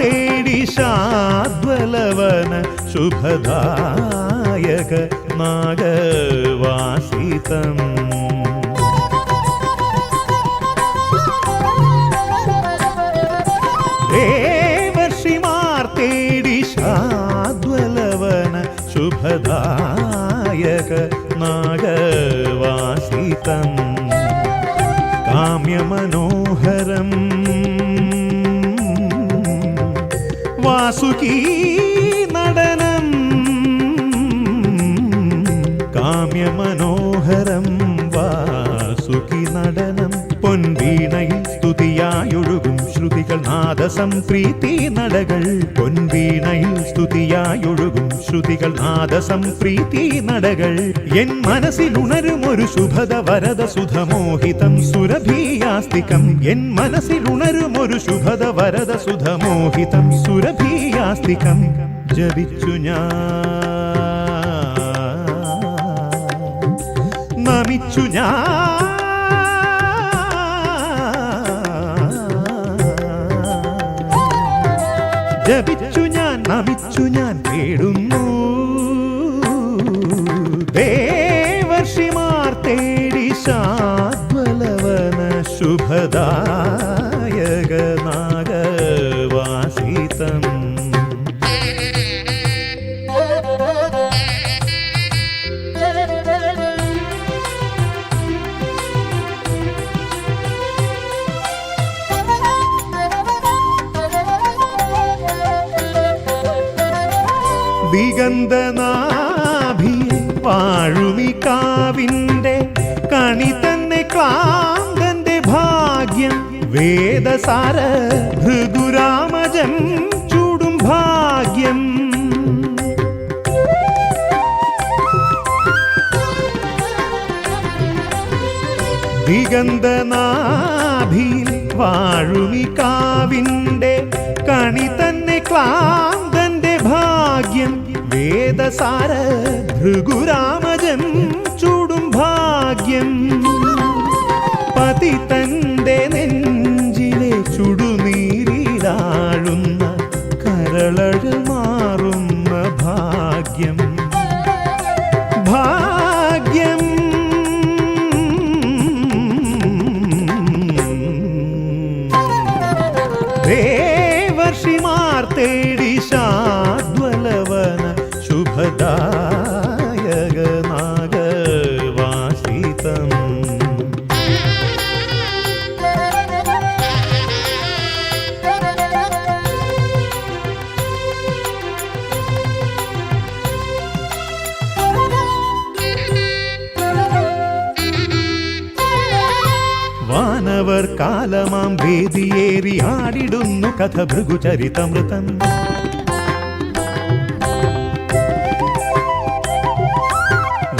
തേടി ശാദ്വലവന ശുഭദായക നാഗവാസിതം ദേവർഷിമാർ തേടി ശാദ്വലവന ശുഭദായക നാഗവാസിതം കാമ്യമനോഹരം വാസുകീ നടനം കാമ്യമനോഹരം വാസുകി നടനം പൊൻവീണയിൽ സ്തുതിയായൊഴുകും. ശ്രുതികൾ നാദസംപ്രീതി നടകൾ. പൊൻവീണയിൽ സ്തുതിയായൊഴുകും ശ്രുതികൾ നാദസംപ്രീതി നടകൾ. എൻ മനസ്സിൽ ഉണരും ഒരു ശുഭത വരദ സുധമോഹിതം സുരഭീയാസ്തികം. എൻ മനസ്സിൽ ഉണരും ഒരു ശുഭത വരദ സുധമോഹിതം സുരഭീയാസ്തികം. ജപിച്ചു ഞാൻ നമിച്ചു ഞാൻ. ജപിച്ചു ഞാൻ നമിച്ചു ഞാൻ തേടുന്നു. ദേവർഷിമാർ തേടി ശാദ്വലവന ശുഭദായക ദിഗന്ധനാഭിയെ വാഴുമി കണി തന്നെ ക്ലാന്തന്റെ ഭാഗ്യം. വേദസാര ഭൃഗുരാമജം ചൂടും ഭാഗ്യം. ദിഗന്ധനാഭിയിൽ വാഴുമി കണി തന്നെ ക്ലാന്തന്റെ ഭാഗ്യം. വേദസാര ഭൃഗുരാമജൻ ചൂടും ഭാഗ്യം. പതി തന്റെ നെഞ്ചിലെ ചുടുനീരിലാഴുന്ന കരളഴ കാലമാം വേദിയേറി ആടിടുന്നു കഥ ഭൃഗുചരിതമൃതം.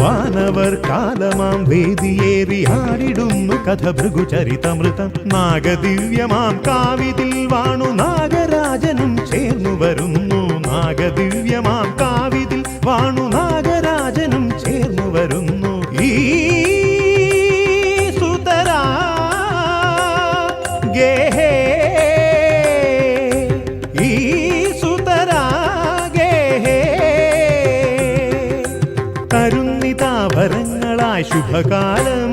വാനവർ കാലമാം വേദിയേറി ആടിടുന്നു കഥ ഭൃഗുചരിതമൃതം. നാഗദിവ്യമാം കാവിതിൽ വാണു നാഗരാജനും ചേർന്നു വരുന്നു. നാഗദിവ്യമാം കാവിതിൽ വാണു നാഗരാജനും ശുഭകാലം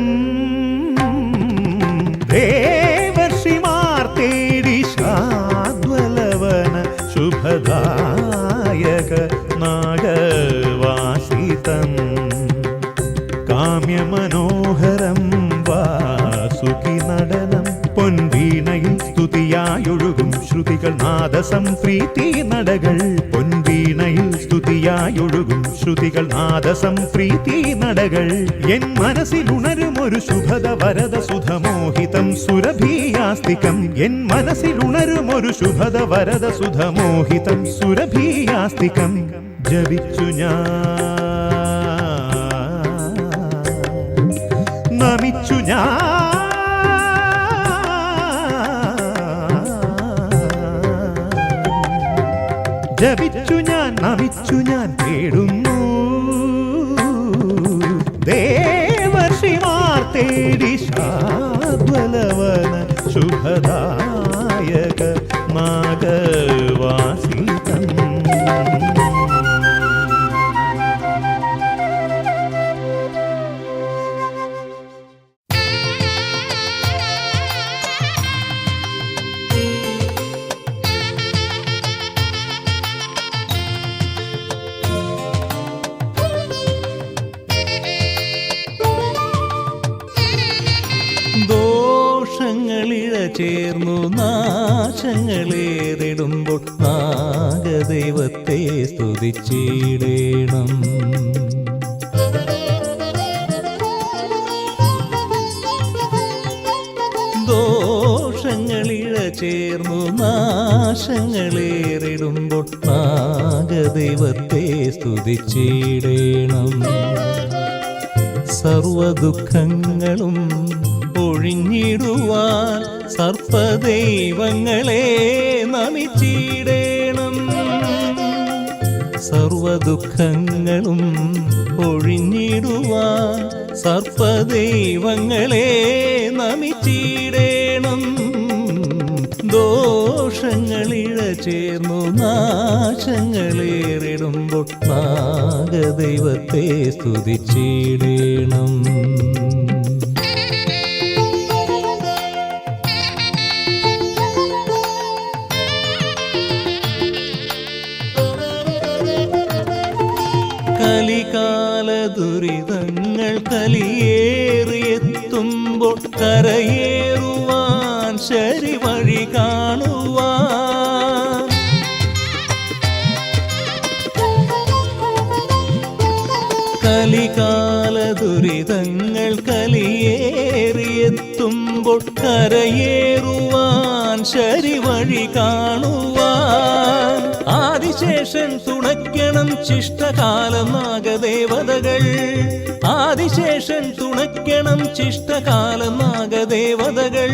ദേവർഷിമാർ തേടി ശാദ്വലവന ശുഭദായക നാഗവാസിതം കാമ്യമനോഹരം വാസുകി നടനം പൊൻവീണയിൽ സ്തുതിയായൊഴുകും ശ്രുതികൾ നാദസംപ്രീതി നടകൾ പൊൻവീണയിൽ സ്തുതിയായൊഴുകും ശ്രുതികൾ നാദസം പ്രീതി നടകൾ. എൻ മനസ്സിൽ ഉണരും ഒരു ശുഭത വരദ സുധമോഹിതം സുരഭീയാസ്തികം. എൻ മനസ്സിൽ ഉണരും ഒരു ശുഭത വരദ സുധമോഹിതം സുരഭീയാസ്തികം. ജപിച്ചു ഞാൻ നമിച്ചു ഞാൻ. ജപിച്ചു ഞാൻ നമിച്ചു ഞാൻ തേടുന്നു. ദേവർഷിമാർ തേടി ശാദ്വലവന ശുഭദായക നായക ചേർന്നു നാശങ്ങളേറിടുമ്പോൾ നാഗദൈവത്തെ സ്തുതിച്ചിടേണം. ദോഷങ്ങളിഴ ചേർന്നു നാശങ്ങളേറിടുമ്പോൾ നാഗദൈവത്തെ സ്തുതിച്ചിടേണം. സർവദുഃഖങ്ങളും ഒഴിഞ്ഞിടുവാൻ സർപ്പദൈവങ്ങളെ നമിച്ചിടേണം. സർവദുഃഖങ്ങളും ഒഴിഞ്ഞിടുവാൻ സർപ്പദൈവങ്ങളെ നമിച്ചിടേണം. ദോഷങ്ങളിഴ ചേർന്നു നാശങ്ങളേറിടുമ്പോൾ നാഗദൈവത്തെ സ്തുതിച്ചിടേണം. ദുരിതങ്ങൾ കലിയേറിയെത്തുമ്പോൾ കരയേറുവാൻ ശരി വഴി കാണുവാൻ. കലികാല ദുരിതങ്ങൾ കലിയേറിയെത്തുമ്പോൾ കരയേറുവാൻ ശരി വഴി കാണുവാൻ. ആദിശേഷൻ തുണയ്ക്കണം ശിഷ്ടകാല നാഗദേവതകൾ ആദിശേഷൻ തുണയ്ക്കണം ശിഷ്ടകാല നാഗദേവതകൾ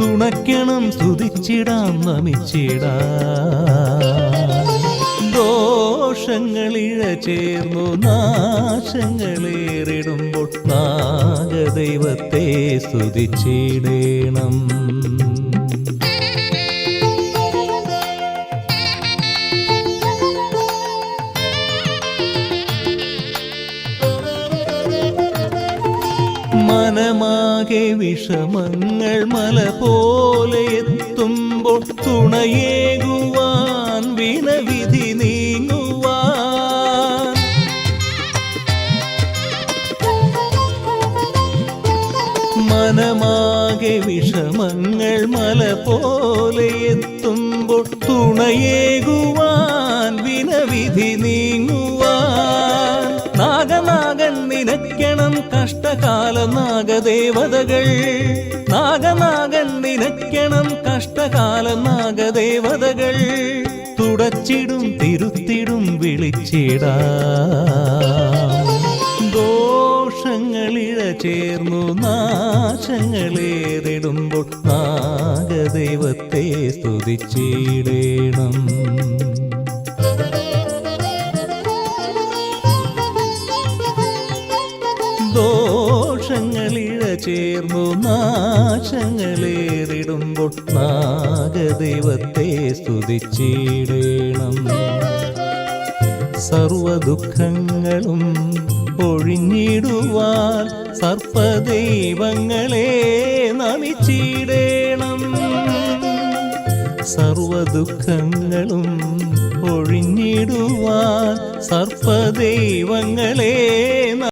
തുണയ്ക്കണം സ്തുതിച്ചിടാം നമിച്ചിടാം. ദോഷങ്ങളിഴ ചേർന്നു നാശങ്ങളേറിടുമ്പോൾ നാഗദൈവത്തെ സ്തുതിച്ചിടേണം. വിഷമങ്ങൾ മല പോലെ എത്തുമ്പോൾ തുണയേകുവാൻ വിനവിധി നീങ്ങുവാൻ. മനമാകെ വിഷമങ്ങൾ മല പോലെ എത്തുമ്പോൾ തുണയേകുവാൻ വിനവിധി നീങ്ങുവാൻ. കഷ്ടകാല നാഗദേവതകൾ. നാഗനാഗൻ നിനയ്ക്കണം കഷ്ടകാല നാഗദേവതകൾ. തുടച്ചിടും തിരുത്തിടും വിളിച്ചിടാ. ദോഷങ്ങളിഴ ചേർന്നു നാശങ്ങളേറിടുമ്പോൾ നാഗദേവത്തെ സ്തുതിച്ചിടേണം. ചേർന്നു നാശങ്ങളേറിടുമ്പോൾ നാഗദൈവത്തെ സ്തുതിച്ചിടേണം. സർവദുഃഖങ്ങളും ഒഴിഞ്ഞിടുവാൻ സർപ്പദൈവങ്ങളെ നമിച്ചിടേണം. സർവദുഃഖങ്ങളും ഒഴിഞ്ഞിടുവാൻ സർപ്പദൈവങ്ങളെ